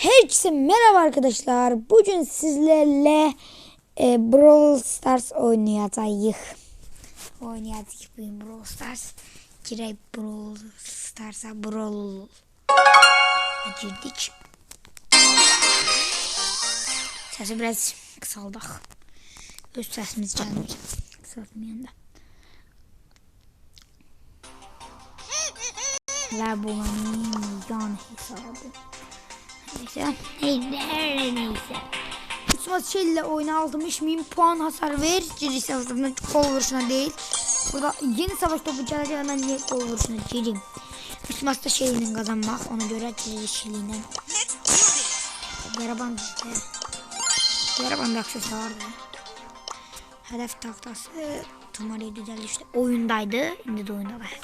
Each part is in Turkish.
Herkese merhaba arkadaşlar. Bugün sizlerle e, Brawl Stars oynayacağız. Oynayacağız bugün Brawl Stars. Girey Brawl Stars'a Brawl girdik. Sesi biraz kısaldık. Öz sesimiz gelmir. Kısaltmayan da. Benim yan hesabım. Neyse. Neyse. Neyse. Kusma şeyle oyuna aldırmış mıyım? Puan hasar ver. Ciri savaşlarına kol vuruşuna değil. Burada yeni savaş topu çalacak hemen niye kol vuruşuna gireyim. Kusmas'ta şeyinin kazanmak. Ona göre ciri işliğine. Yaraban işte. Yaraban da aksesuardı. Hedef tahtası. Tumari düzeldi işte. Oyundaydı. Şimdi de oyunda var.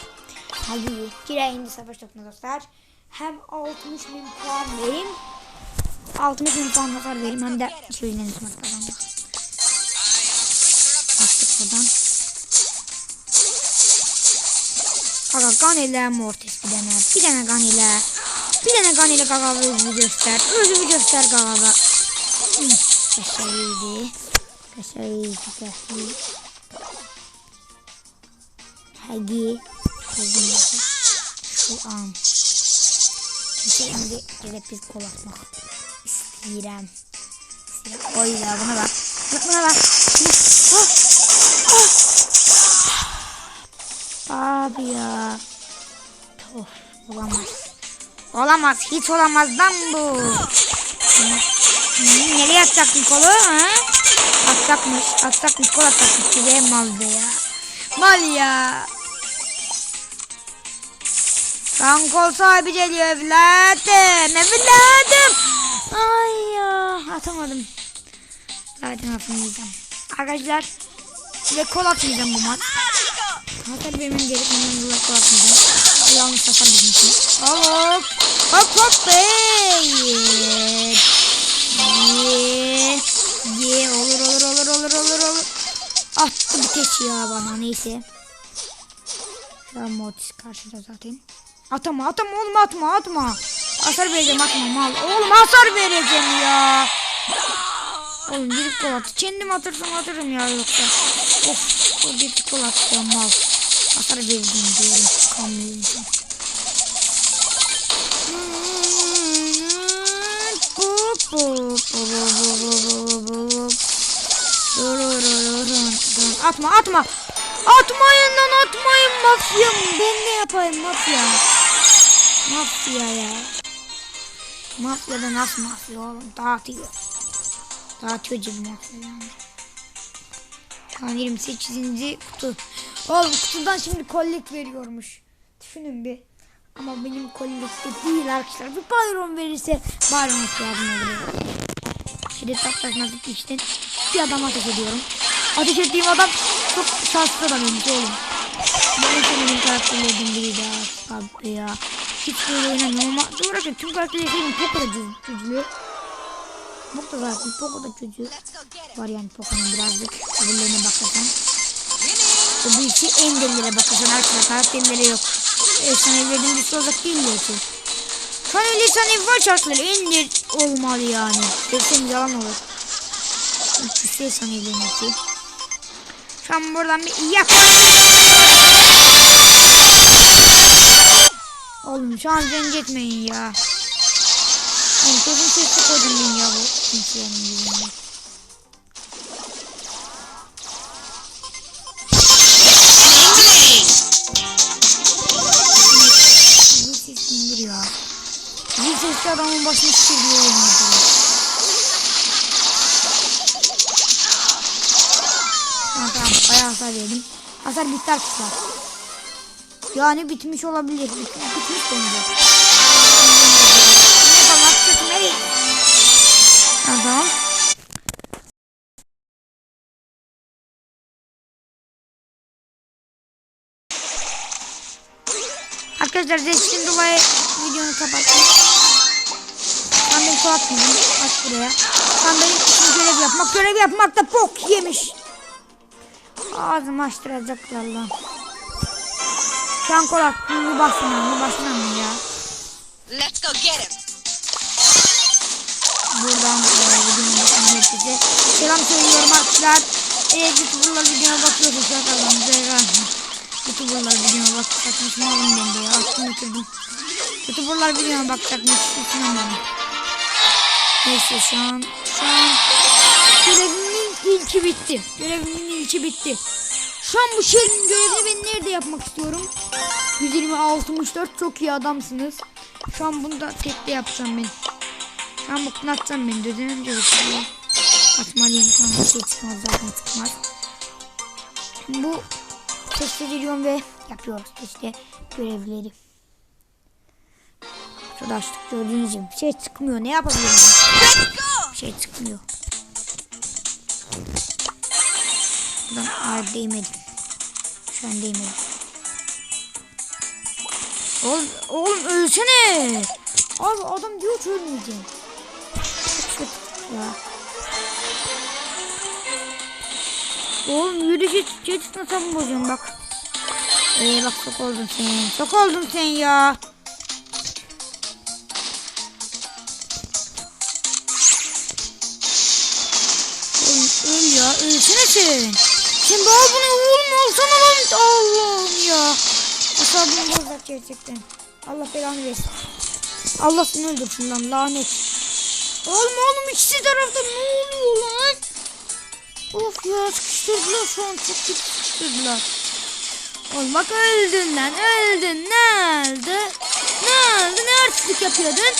Hadi gireyim savaş topuna dostlar. Hem 60 bin puan vereyim. 60 bin puan hasar vereyim hem de şeylerini tutmak kazanmak. Bastık buradan. Kaka kan ile mortis bir tane. Bir tane kan ile. Bir tane kan ile kaka özümü göster. Özümü göster kaka. Başarıydı. Hadi. Özüm göster. Şu an. Şimdi gelip biz kol atmak istedim. Oy ya buna bak. Buna bak. Abi ya. Of olamaz. Olamaz. Hiç olamaz lan bu. Nereye atacaktın kolu? Ha? Atacakmış. Atacakmış. Kol atacakmış. Şuraya mal be ya. Mal ya. Kan kol sahibi geliyor evladım. Evladım. Ay ya atamadım. Zaten atamayacağım. Arkadaşlar ve kol atmayacağım bu maç. Hatta benim benim yıllar kol atmayacağım. Yanlış sefer bizim için. Hop. Hop hop be. Ye. Ye. Olur olur olur olur olur olur. Attı bir keç ya bana neyse. Şu an Mortis karşıda zaten. Atama atama oğlum atma atma. Hasar vereceğim atma mal. Oğlum hasar vereceğim ya. Oğlum bir kol at. Kendim atırsam atırım ya yoksa. Of o bir kol atacağım mal. Hasar vereceğim diyorum. Kamyoncu. Atma atma. Atmayın lan atmayın mafya. Ben yapayım mafya? Mafya ya. Mafya da nasıl mafya oğlum? Dağıtıyor. Dağıtıyor cebi mafya yani. Kan 28. kutu. Oğlum kutudan şimdi kollek veriyormuş. Düşünün bir. Ama benim kollekte değil arkadaşlar. Bir bayron verirse bayron ihtiyacım olur. Şimdi taklasına zıpmıştın. Bir adam ateş ediyorum. Ateş ettiğim adam çok şanslı adamıymış oğlum. Karakterlerden biri daha abi ya. Hiç böyle oynamıyorum ama doğru tüm karakterleri sevdim. Poco da güçlü. Poco da zaten Poco da güçlü. Var yani Poco'nun birazcık öbürlerine bakarsan. Bu bir iki enderlere bakarsan arkadaşlar karakterleri yok. Efsanelerin bir olacak değil mi ki? Şu an 50 tane var şartları ender olmalı yani. Desem yalan olur. Güçlü efsanelerin iki. Şu an buradan bir yap. Oğlum şu an zenci etmeyin ya. Oğlum gözüm sesli koydum ya bu kimselerin yüzünden. Sesi. Zil sesli adamın başını çıkıyor yemin. Tamam tamam bayağı hasar verdim. Hasar bitti arkadaşlar. Yani bitmiş olabilir. Bit bitmiş bence. Tamam. Arkadaşlar seçtiğim dolayı videonu kapattım. Ben beni kapatmayayım. Aç buraya. Benim için görev yapmak. Görev yapmak da bok yemiş. Ağzımı açtıracaklar lan. Şu an kol attım. Bu başına mı? Bu başına mı ya? Let's go get him. buradan e, videonun başına herkese selam söylüyorum arkadaşlar. Eğer YouTuber'lar videoma bakıyorsa kanalımıza YouTuber'lar videoma bakacakmış malum ben de ya aklımı kırdım. YouTuber'lar videoma bakacakmış ısınamadım. Neyse şu an şu an görevimin ilki bitti. Görevimin ilki bitti. Şu an bu şeyin görevini ben nerede yapmak istiyorum? 120 64 çok iyi adamsınız. Şu an bunu da tekte yapacağım ben. Şu an bunu atacağım ben. Dönemem gerekiyor. Atmalıyım. Şu an bir şey çıkmaz zaten çıkmaz. Bu test ediyorum ve yapıyoruz işte görevleri. Şurada açtık gördüğünüz gibi. Bir şey çıkmıyor. Ne yapabilirim? Bir şey çıkmıyor. Buradan ağır değmedim. Şu an değmedim. Oğlum, oğlum ölsene. Abi adam diyor ki ölmeyeceğim. Ya. Oğlum yürü git git nasıl bozuyorum bak. Ee bak çok oldun sen. Çok oldun sen ya. Oğlum öl ya ölsene sen. Sen daha bu ne oğlum olsana lan Allah'ım ya. Asabım bozak gerçekten. Allah belanı versin. Allah seni öldürsün lan lanet. Oğlum oğlum ikisi tarafta ne oluyor lan? Of ya sıkıştırdılar şu an çok kötü sıkıştırdılar. Oğlum bak öldün lan öldün ne oldu? Ne oldu ne artistlik yapıyordun?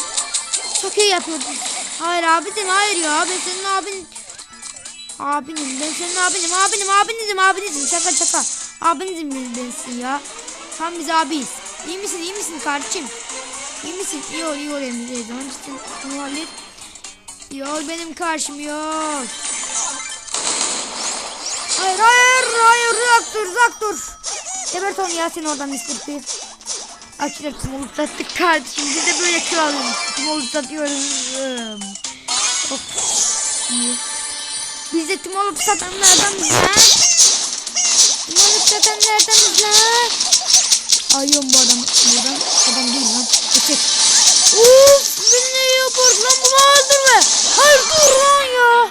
Çok iyi yapıyordun. Hayır abicim hayır ya ben senin abin Abinim ben senin abinim abinim abinizim abinizim şaka şaka. Abinizim bensin ya. Sen biz abiyiz. İyi misin iyi misin kardeşim? İyi misin? İyi ol iyi ol emri zaman işte muhalif Yol benim karşım yol Hayır hayır hayır. Uzak dur uzak dur. Gebert onu ya sen oradan. P Açılır tüm uzattık kardeşim? Biz de böyle kralıyız. Tüm uzatıyoruz Of. İyi biz de tüm olup satanlardanız lan. Tüm olup satanlardaniz lan. Ayıyorum bu adam. Buradan adam değil lan. Ötek. Uf beni ne yapar lan bunu öldürme. Hayır dur lan ya.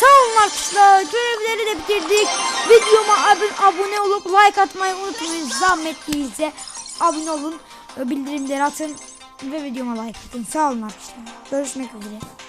Sağ olun arkadaşlar. Görevleri de bitirdik. Videoma abone, olup like atmayı unutmayın. Zahmet değilse abone olun. Bildirimleri atın. Ve videoma like atın. Sağ olun arkadaşlar. Görüşmek üzere.